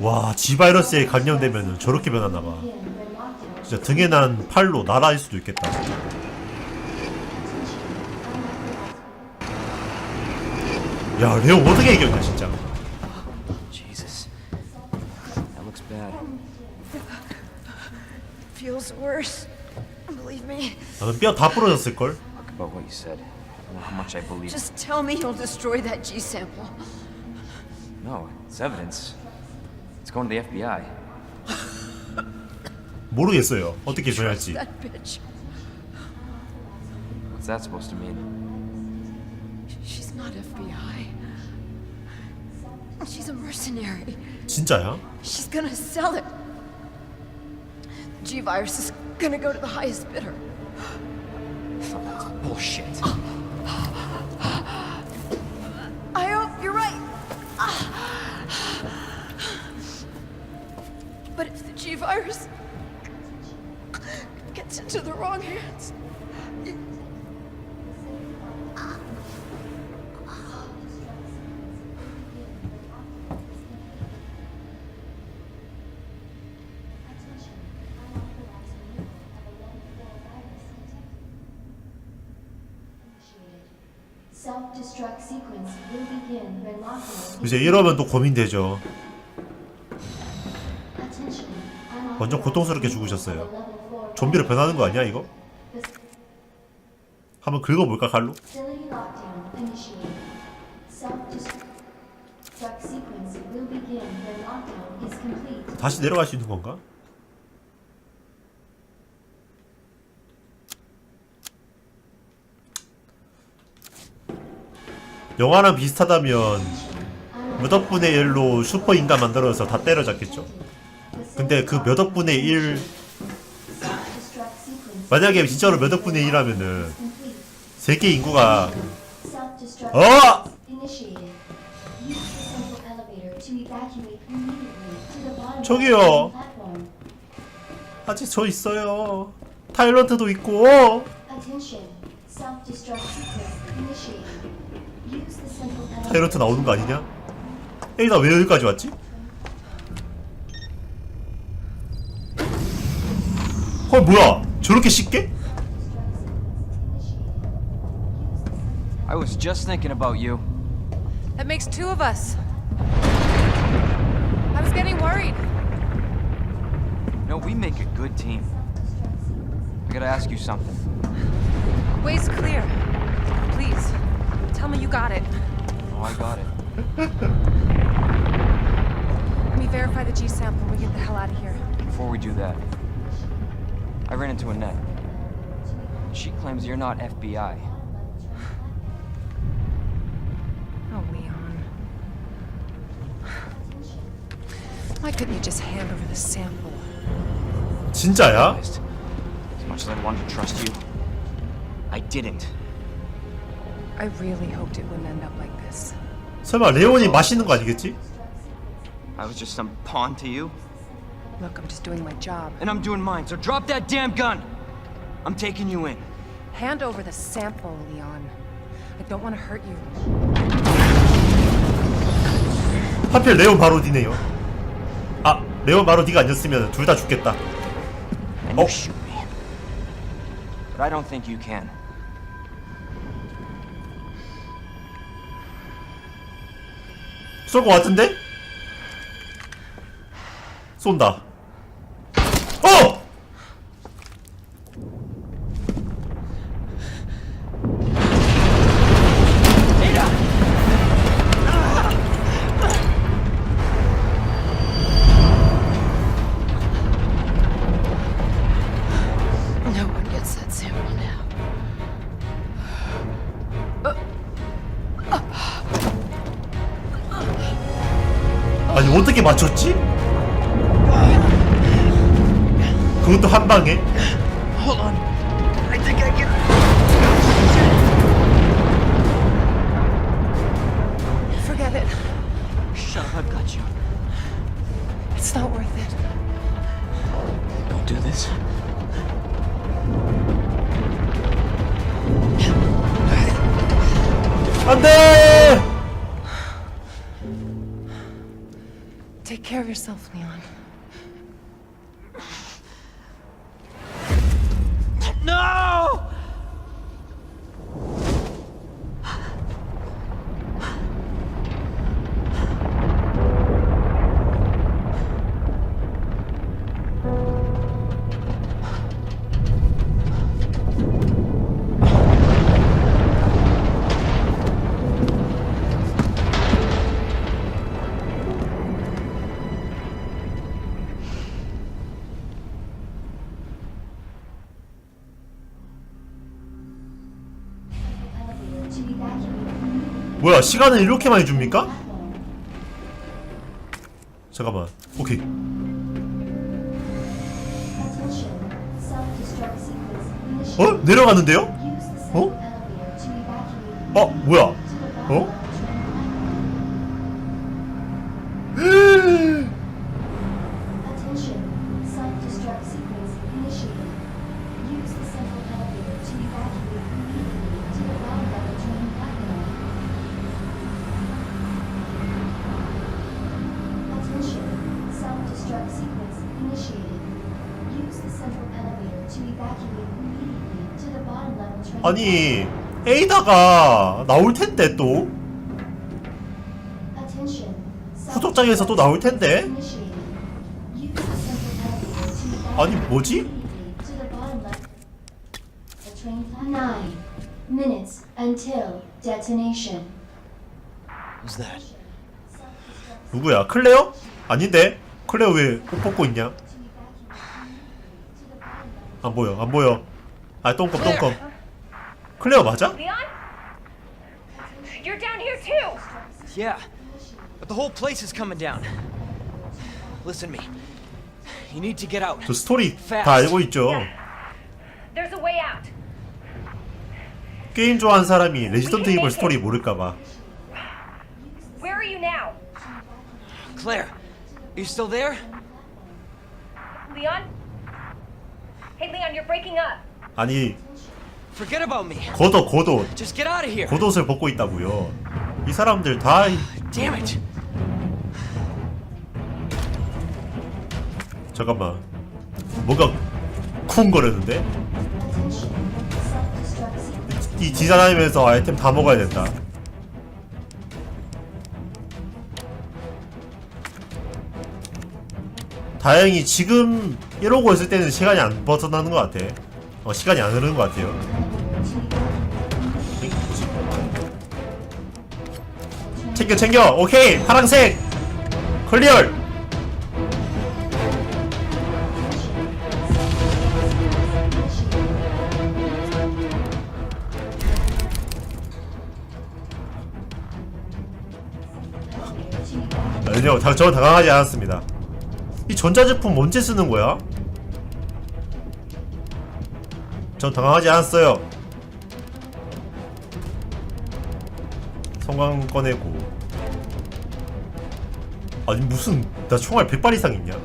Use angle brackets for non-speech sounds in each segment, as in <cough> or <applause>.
와, 지바이러스에 감염되면 저렇게 변하나봐. 진짜 등에 난 팔로 날아일 수도 있겠다. 야, 레오 어떻게 이겼냐, 진짜. Jesus. That looks bad. Feels worse. Believe me. 나는 뼈 다 부러졌을걸? Talk about what you said. I don't know how much I believe. Just tell me you'll destroy that G sample. No, it's evidence. It's going to the FBI. <laughs> 모르겠어요. 어떻게 변할지. That bitch. What's that supposed to mean? She's not FBI. She's a mercenary. 진짜야? She's gonna sell it. The G virus is gonna go to the highest bidder. Bullshit. <laughs> virus gets into the wrong hands, Self-destruct sequence will begin when lockdown 이제 이러면 또 고민되죠. 완전 고통스럽게 죽으셨어요. 좀비로 변하는 거 아니야, 이거? 한번 긁어볼까, 칼로? 다시 내려갈 수 있는 건가? 영화랑 비슷하다면 몇 억분의 1로 슈퍼 인간 만들어서 다 때려잡겠죠? 근데 그 몇 억분의 1 Self-destruct sequence 만약에 진짜로 몇 억분의 1 하면은 complete. 세계 인구가 어! 저기요. 아직 저 있어요. 타일런트도 있고. 타일런트 나오는 거 아니냐? 에이 나 왜 여기까지 왔지? 헐 뭐야? 저렇게 쉽게? I was just thinking about you. That makes two of us. I was getting worried. No, we make a good team. I gotta ask you something. Way's clear. Please, tell me you got it. Oh, I got it. Let me verify the G sample and we get the hell out of here. Before we do that, I ran into Annette. She claims you're not FBI. Oh, Leon. Why couldn't you just hand over the sample? 진짜야? As much as I wanted to trust you, I didn't. I really hoped it wouldn't end up like this. 설마 레온이 마시는 거 아니겠지? I was just some pawn to you, Look, I'm just doing my job. and I'm doing mine, so drop that damn gun! I'm taking you in. Hand over the sample, Leon. I don't want to hurt you. 하필 레온 바로디네요. 아 레온 바로디가 아니었으면 둘 다 죽겠다. And Oh. you shoot me. But I don't think you can. 쏠 것 같은데? 쏜다. Yourself, Leon. 뭐야 시간을 이렇게 많이 줍니까? 잠깐만 오케이 어? central 어? 어 뭐야 어? 아니 에이다가 나올 텐데 또 Attention. 후속작에서 또 나올 텐데 아니 뭐지? minutes until detonation. Who's that? 누구야 클레어? 아닌데 클레어 왜옷 벗고 있냐? 안 보여 안 보여 아 똥검 똥검 클레어 맞아? Leon? You're down here too! Yeah, but the whole place is coming down. Listen to me. You need to get out. 저 스토리 다 알고 있죠 There's a way out. 게임 좋아하는 사람이 레지던트 이블 스토리 모를까봐 Where are you now? Claire, you still there? Leon? Hey, Leon, you're breaking up. 아니 Forget about me. 겉옷 겉옷 Just get out of here. 겉옷을 벗고 있다고요 이 사람들 다 이- Damn it. 잠깐만 뭔가. Self-destruct sequence. 이 지사다니면서 아이템 다 먹어야 된다 다행히 지금 이러고 있을 때는 시간이 안 벗어나는 것 같아 어 시간이 안 흐르는 것 같아요? 챙겨 챙겨. 오케이. 파랑색. 클리얼. 아니요. 다- 저는 당황하지 않았습니다. 이 전자제품 언제 쓰는 거야? 전 당황하지 않았어요. 성광 꺼내고. 아니 무슨 나 총알 100발 이상 있냐? 야,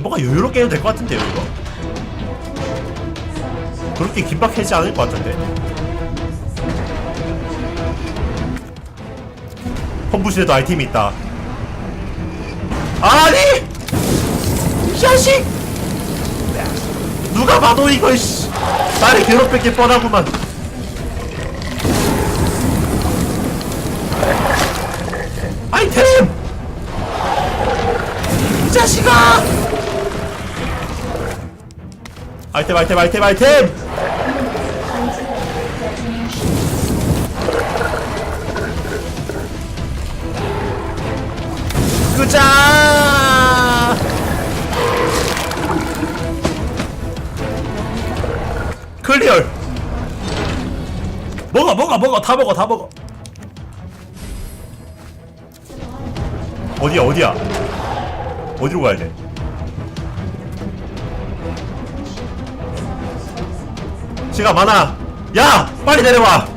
뭔가 여유롭게 해도 될 것 같은데요 이거? 그렇게 긴박하지 않을 것 같은데? 펌부실에도 아이템이 있다. 아니! 이 자식 누가 봐도 이거 씨. 나를 괴롭혔길 뻔하구만. 아이템 이 자식아! 아이템 아이템 아이템 아이템! 끄자 클리얼. 먹어 먹어 먹어. 다 먹어 다 먹어. 어디야 어디야? 어디로 가야 돼? 시간 많아. 야 빨리 내려와.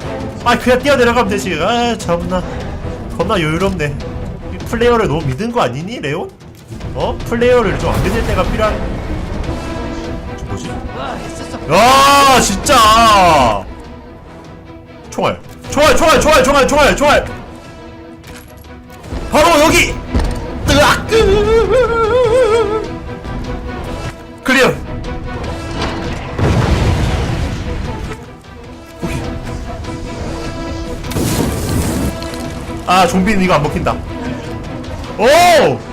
아 그냥 뛰어 내려가면 되지 아 참나. 겁나 여유롭네. 이 플레이어를 너무 믿은 거 아니니 레온? 어? 플레이어를 좀 안 믿을 때가 필요한 야 진짜. 총알. 총알 총알 총알 총알 총알 총알. 바로 여기. 으악. 클리어. 아 좀비는 이거 안 먹힌다. 오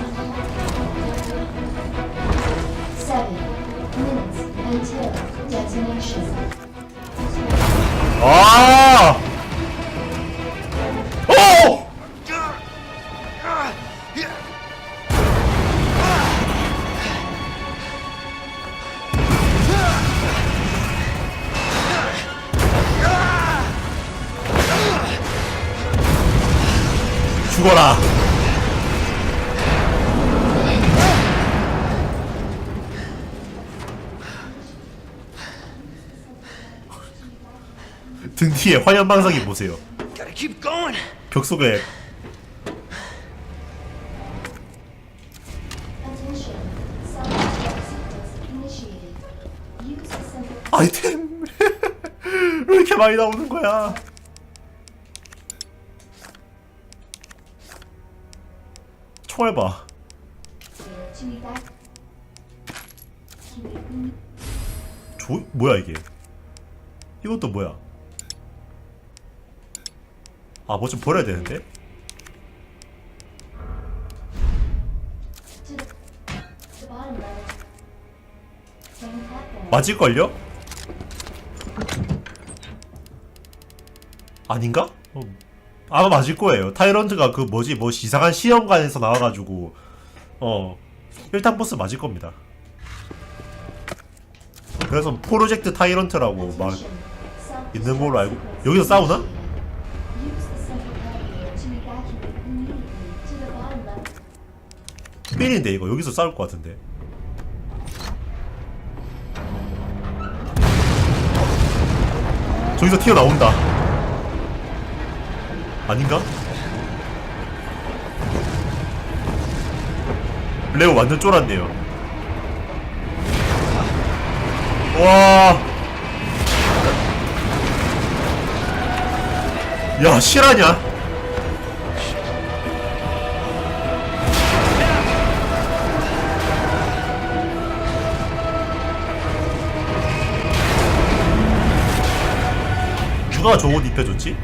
아! 오! 등 뒤에 화면 방석이 보세요. 벽 속에 아이템 왜 이렇게 많이 나오는 거야? 총알 봐. to evacuate. 조 뭐야 이게? 이것도 뭐야? 아 뭐 좀 버려야 되는데? 맞을걸요? 아닌가? 어, 아마 맞을 거예요. 타이런트가 그 뭐지 뭐 이상한 시험관에서 나와가지고 어 1탄 보스 맞을 겁니다. 그래서 프로젝트 타이런트라고 막. 있는 걸로 알고 여기서 싸우나? 삘인데 이거 여기서 싸울 것 같은데. 저기서 튀어 나온다. 아닌가? 레오 완전 쫄았네요. 와. 야 실화냐? 누가 저 옷 입혀줬지?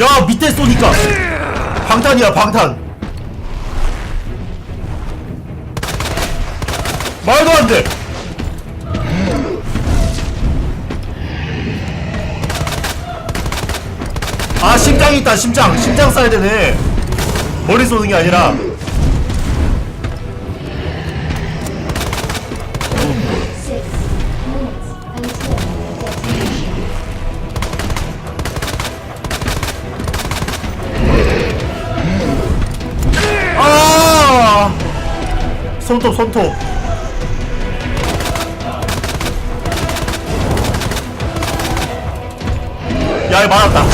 야 밑에 쏘니까. 방탄이야 방탄. 말도 안돼. 아 심장이 있다 심장. 심장 쏴야 되네. 머리 쏘는 게 아니라 아! 손톱 손톱. 야이 맞았다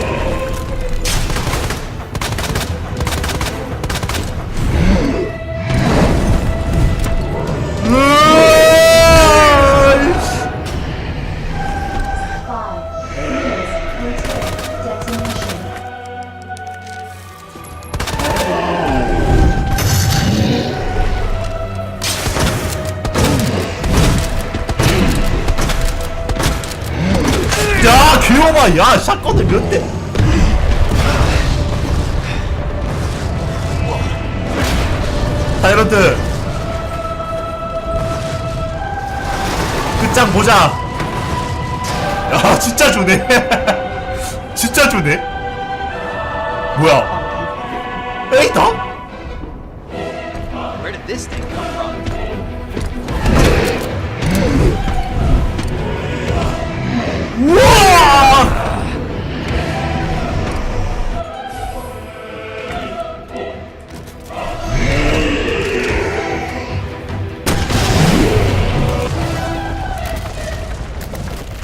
진짜 좋네. <laughs> 진짜 좋네. 뭐야? 에이터? 우와! <laughs>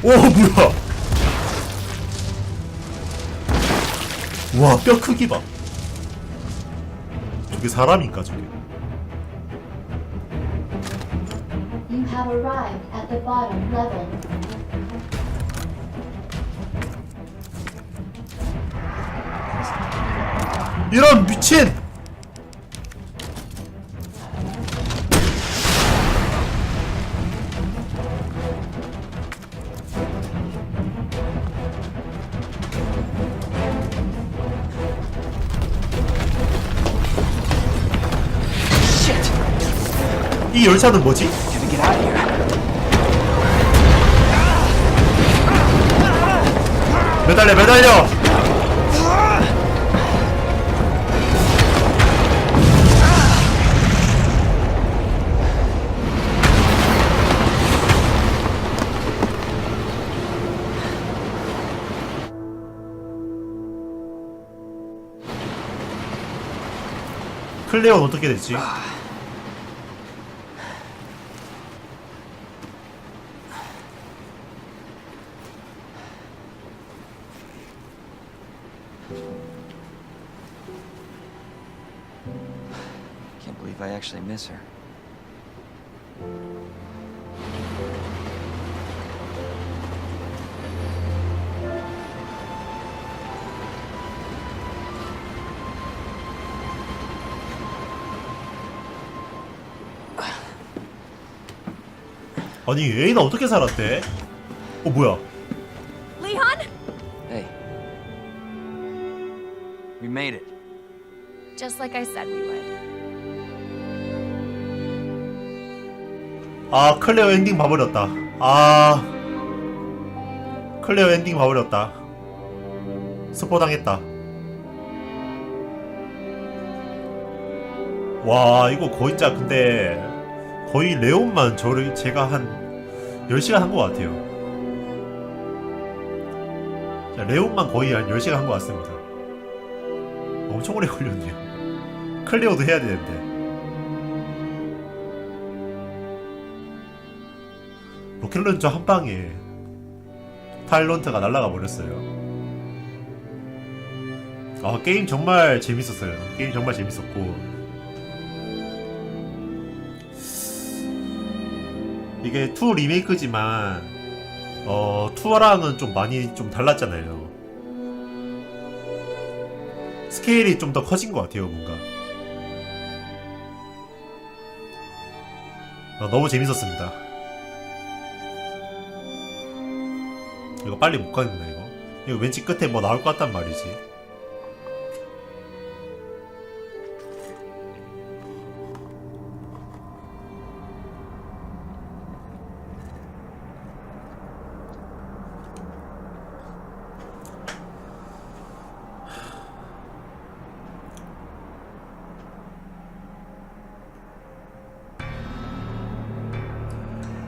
오 뭐야 와 뼈 크기 봐 저게 사람인가 저게 You have arrived at the bottom level. 이런 미친 열차는 뭐지? 매달려 매달려 클레어는 어떻게 됐지? actually miss her. 아니 에이나 어떻게 살았대? 어 뭐야? Leon? Hey. We made it. Just like I said we would. 아 클레어 엔딩 봐버렸다. 아 클레어 엔딩 봐버렸다. 스포 당했다. 와 이거 거의 진짜 근데 거의 레온만 저를 제가 한 10시간 한 것 같아요. 자, 레온만 거의 한 10시간 한 것 같습니다. 엄청 오래 걸렸네요. 클레어도 해야 되는데. 로켓런처 한 방에 타일런트가 날아가 버렸어요. 아 게임 정말 재밌었어요. 게임 정말 재밌었고 이게 2 리메이크지만 어 2랑은 좀 많이 좀 달랐잖아요. 스케일이 좀 더 커진 것 같아요, 뭔가. 아, 너무 재밌었습니다. 이거 빨리 못 가겠나 이거? 이거 왠지 끝에 뭐 나올 것 같단 말이지.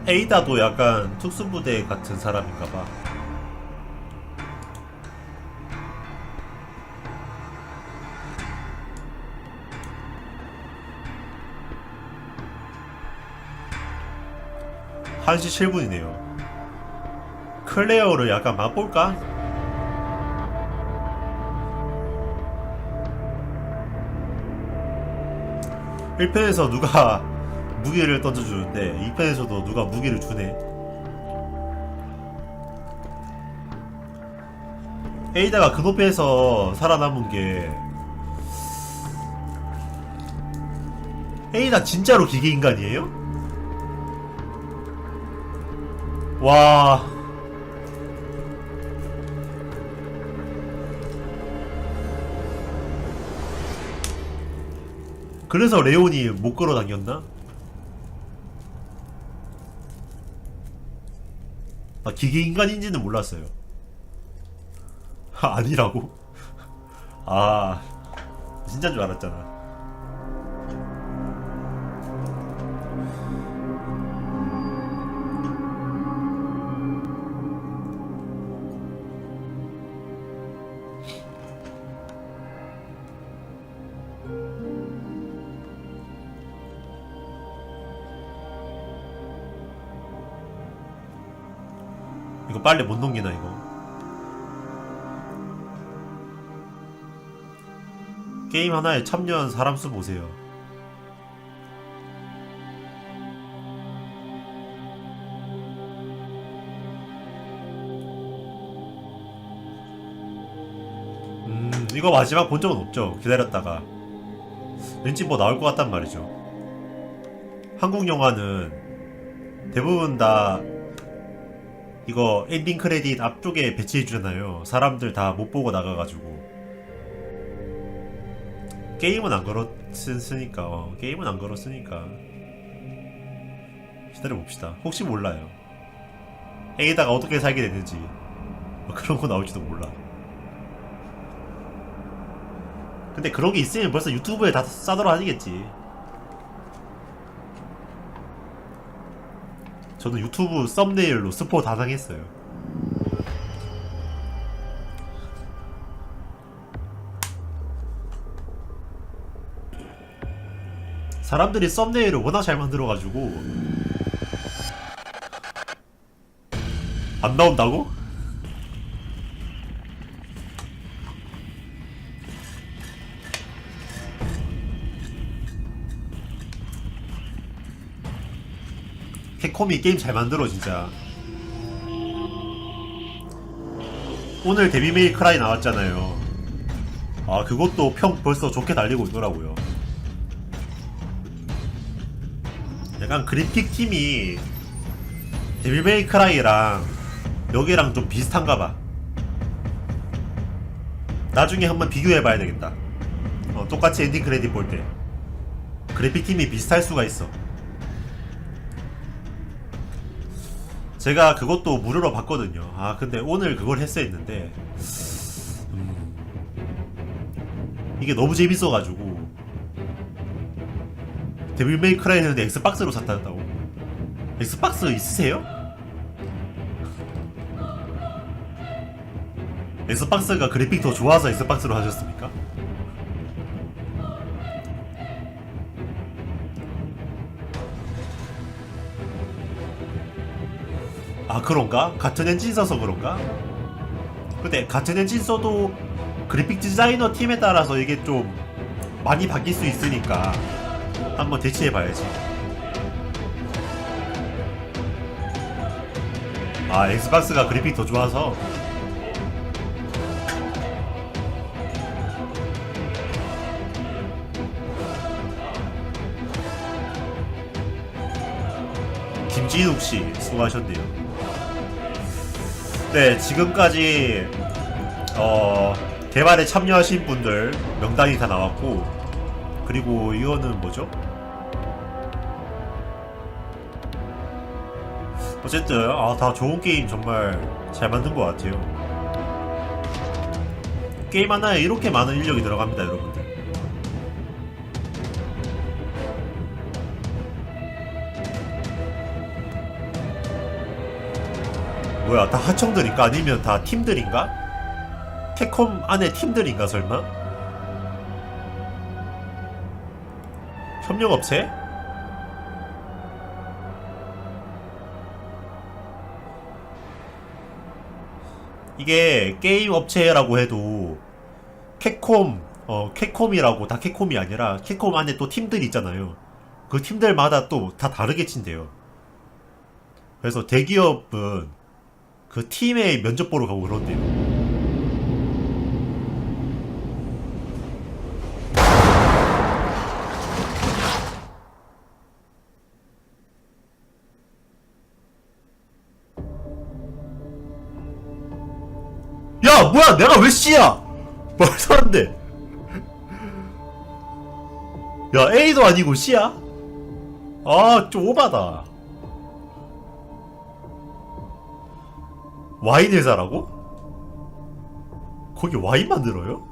에이다도 약간 특수부대 같은 사람인가봐. 한시 7분이네요. 클레어를 약간 맛볼까? 일편에서 누가 <laughs> 무기를 던져주는데 2편에서도 누가 무기를 주네. 에이다가 그 높이에서 살아남은 게 에이다 진짜로 기계 인간이에요? 와. 그래서 레온이 못 끌어당겼나? 아, 기계 인간인지는 몰랐어요. 아, 아니라고? 아, 진짜인 줄 알았잖아. 이거 빨래 못 넘기나 이거. 게임 하나에 참여한 사람 수 보세요. 음 이거 마지막 본 적은 없죠? 기다렸다가. 왠지 뭐 나올 것 같단 말이죠. 한국 영화는 대부분 다 이거 엔딩 크레딧 앞쪽에 배치해 주잖아요. 사람들 다 못 보고 나가가지고 게임은 안 걸었으니까 어, 게임은 안 걸었으니까 기다려 봅시다. 혹시 몰라요. A다가 어떻게 살게 됐는지 뭐 그런 거 나올지도 몰라. 근데 그런 게 있으면 벌써 유튜브에 다 싸돌아다니겠지. 저는 유튜브 썸네일로 스포 다 당했어요. 사람들이 썸네일을 워낙 잘 만들어가지고 안 나온다고? 콤이 게임 잘 만들어 진짜. 오늘 데뷔 메이 크라이 나왔잖아요. 아 그것도 평 벌써 좋게 달리고 있더라고요. 약간 그래픽 팀이 데뷔 메이 크라이랑 여기랑 좀 비슷한가 봐. 나중에 한번 비교해 봐야 되겠다. 어, 똑같이 엔딩 크레딧 볼 때. 그래픽 팀이 비슷할 수가 있어 제가 그것도 무료로 봤거든요. 아 근데 오늘 그걸 했어야 했는데 음, 이게 너무 재밌어가지고 데빌 메이 크라이 했는데 엑스박스로 샀다고? 엑스박스 있으세요? 엑스박스가 그래픽 더 좋아서 엑스박스로 하셨습니까? 아 그런가? 같은 엔진 써서 그런가? 근데 같은 엔진 써도 그래픽 디자이너 팀에 따라서 이게 좀 많이 바뀔 수 있으니까 한번 대체해봐야지 아 엑스박스가 그래픽 더 좋아서 김진욱 씨 수고하셨네요. 네, 지금까지 어, 개발에 참여하신 분들 명단이 다 나왔고 그리고 이거는 뭐죠? 어쨌든 아, 다 좋은 게임 정말 잘 만든 것 같아요. 게임 하나에 이렇게 많은 인력이 들어갑니다, 여러분 뭐야 다 하청들인가 아니면 다 팀들인가? 캡콤 안에 팀들인가 설마? 협력업체? 이게 게임 업체라고 해도 캡콤 어 캡콤이라고 다 캡콤이 아니라 캡콤 안에 또 팀들 있잖아요. 그 팀들마다 또 다 다르게 친대요. 그래서 대기업은 그 팀의 면접 보러 가고 그런대요. 야, 뭐야? 내가 왜 C야? 말도 안 돼. 야, A도 아니고 C야? 아, 좀 오바다. 와인 회사라고? 거기 와인 만들어요?